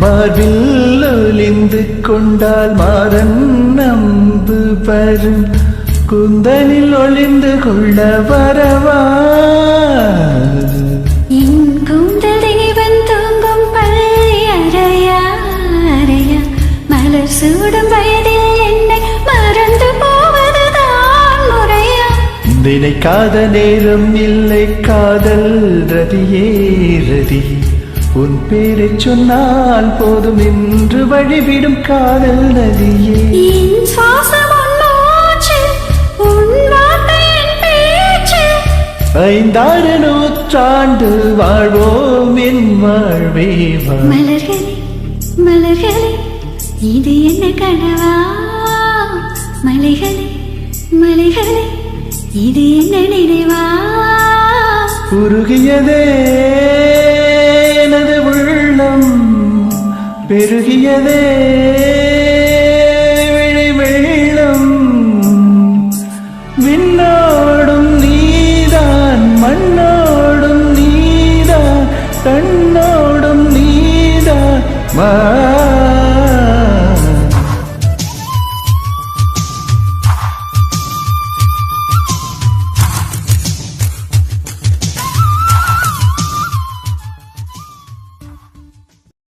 சேர்ந்து கொண்டால் மாறன் நம்பு பரும். குந்தலில் ஒளிந்து கொள்ள வரவா? கூந்தல் தேவன் தூங்கும் பள்ளி அறையா அறையா. மலர் சூடும் வயதில் என்னை மறந்து போவதுதான் முறையா. நினைக்காத நேரம் இல்லை காதல் ரதியே ரதி. உன் பேரை சொன்னால் போதும் என்று வழிவிடும் காதல் நதியே. ஐந்தாறு நூற்றாண்டு வாழ்வோம் என் வாழ்வே மலர்களே மலர்களே இது என்ன கனவா? மலைகளே மலைகளே இது என்ன நினைவா? உருகியதே பெருகியதே விழி வெள்ளம் விண்ணோடும் நீதான் மண்ணோடும் நீதான் கண்ணோடும் நீதான்.